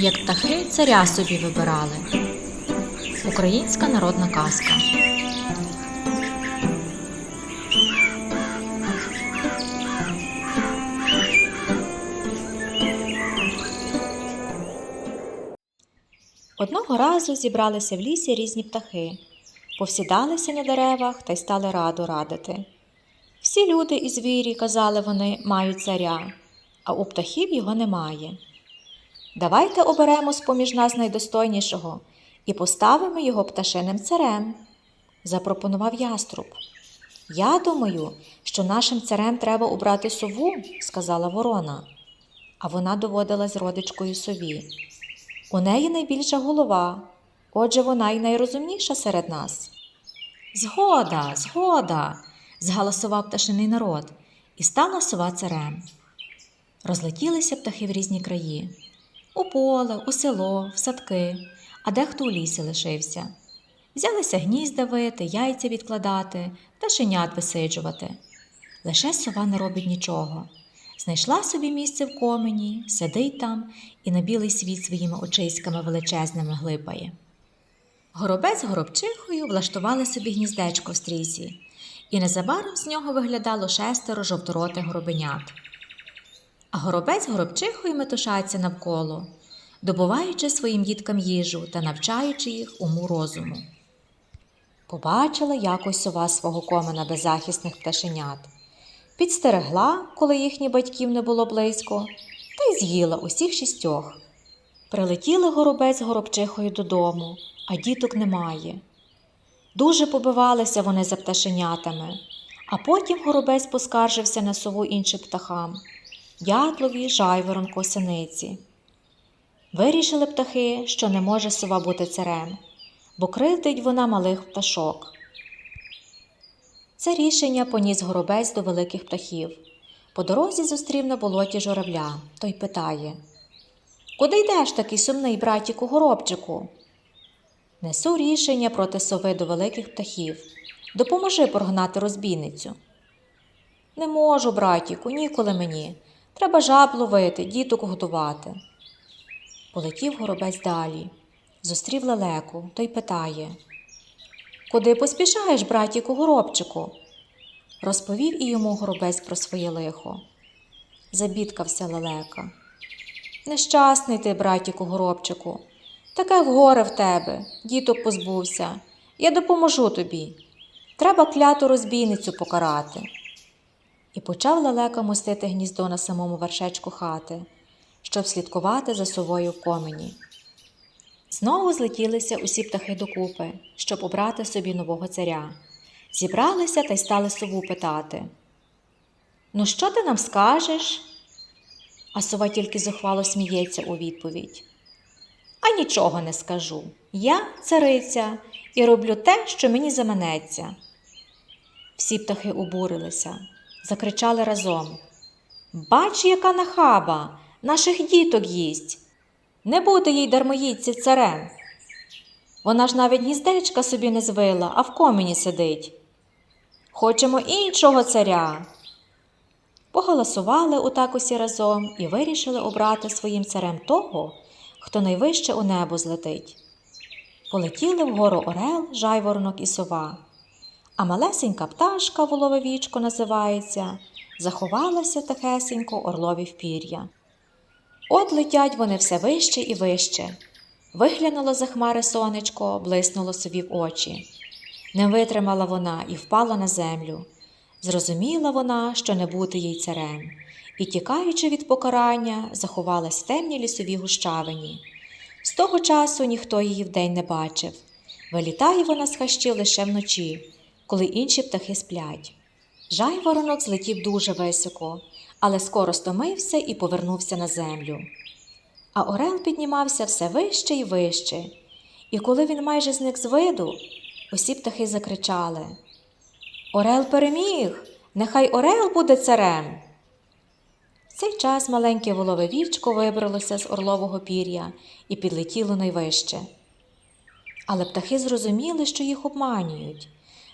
як птахи царя собі вибирали. Українська народна казка. Одного разу зібралися в лісі різні птахи, повсідалися на деревах та й стали раду радити. Всі люди і звірі, казали вони, мають царя, а у птахів його немає. Давайте оберемо з-поміж нас найдостойнішого і поставимо його пташиним царем, запропонував яструб. Я думаю, що нашим царем треба обрати сову, сказала ворона, а вона доводилась родичкою сові. У неї найбільша голова, отже, вона й найрозумніша серед нас. Згода, згода, згаласував пташиний народ, і стала сова царем. Розлетілися птахи в різні краї у поле, у село, в садки, а дехто у лісі лишився. Взялися гнізда вити, яйця відкладати, та пташенят висиджувати. Лише сова не робить нічого. Знайшла собі місце в комені, сидить там і на білий світ своїми очиськами величезними глипає. Горобець горобчихою влаштували собі гніздечко в стрісі, і незабаром з нього виглядало шестеро жовторотих горобенят. А горобець горобчихою метушаться навколо, добуваючи своїм діткам їжу та навчаючи їх уму розуму. Побачила якось сова свого комена беззахисних пташенят, підстерегла, коли їхніх батьків не було близько, та й з'їла усіх шістьох. Прилетіли горобець горобчихою додому, а діток немає. Дуже побивалися вони за пташенятами, а потім горобець поскаржився на сову іншим птахам дятлові, жайворонку, синиці. Вирішили птахи, що не може сова бути царем, бо кривдить вона малих пташок. Це рішення поніс горобець до великих птахів. По дорозі зустрів на болоті журавля, той питає Куди йдеш такий сумний братіку горобчику? Несу рішення проти сови до великих птахів. Допоможи прогнати розбійницю. Не можу, братіку, ніколи мені. Треба жаб ловити, діток годувати. Полетів горобець далі. Зустрів лелеку, той питає Куди поспішаєш, братіку горобчику? Розповів і йому горобець про своє лихо. Забідкався лелека. Нещасний ти, братіку горобчику, таке горе в тебе, діток позбувся. Я допоможу тобі. Треба кляту розбійницю покарати. І почав лелека мостити гніздо на самому вершечку хати, щоб слідкувати за совою в комені. Знову злетілися усі птахи докупи, щоб обрати собі нового царя. Зібралися та й стали сову питати. Ну, що ти нам скажеш? А сова тільки зухвало сміється у відповідь. А нічого не скажу. Я цариця і роблю те, що мені заманеться. Всі птахи обурилися, закричали разом. Бач, яка нахаба, наших діток їсть. Не буде їй дармоїдців царем. Вона ж навіть гніздечка собі не звила, а в комені сидить. Хочемо іншого царя. Поголосували отак усі разом і вирішили обрати своїм царем того, хто найвище у небо злетить. Полетіли вгору орел, жайворонок і сова, а малесенька пташка волове вічко називається, заховалася тихесенько орлові в пір'я. От летять вони все вище і вище. Виглянуло за хмари сонечко, блиснуло собі в очі. Не витримала вона і впала на землю. Зрозуміла вона, що не бути їй царем, і, тікаючи від покарання, заховалась в темній лісовій гущавині. З того часу ніхто її вдень не бачив. Вилітає вона з хащів лише вночі, коли інші птахи сплять. Жайворонок злетів дуже високо, але скоро стомився і повернувся на землю. А Орел піднімався все вище і вище, і коли він майже зник з виду, усі птахи закричали Орел переміг! Нехай Орел буде царем. В цей час маленьке волове вічко вибралося з орлового пір'я і підлетіло найвище. Але птахи зрозуміли, що їх обманюють,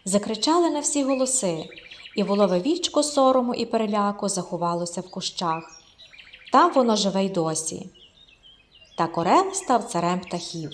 закричали на всі голоси, і волове вічко сорому і переляку заховалося в кущах. Там воно живе й досі. Та корем став царем птахів.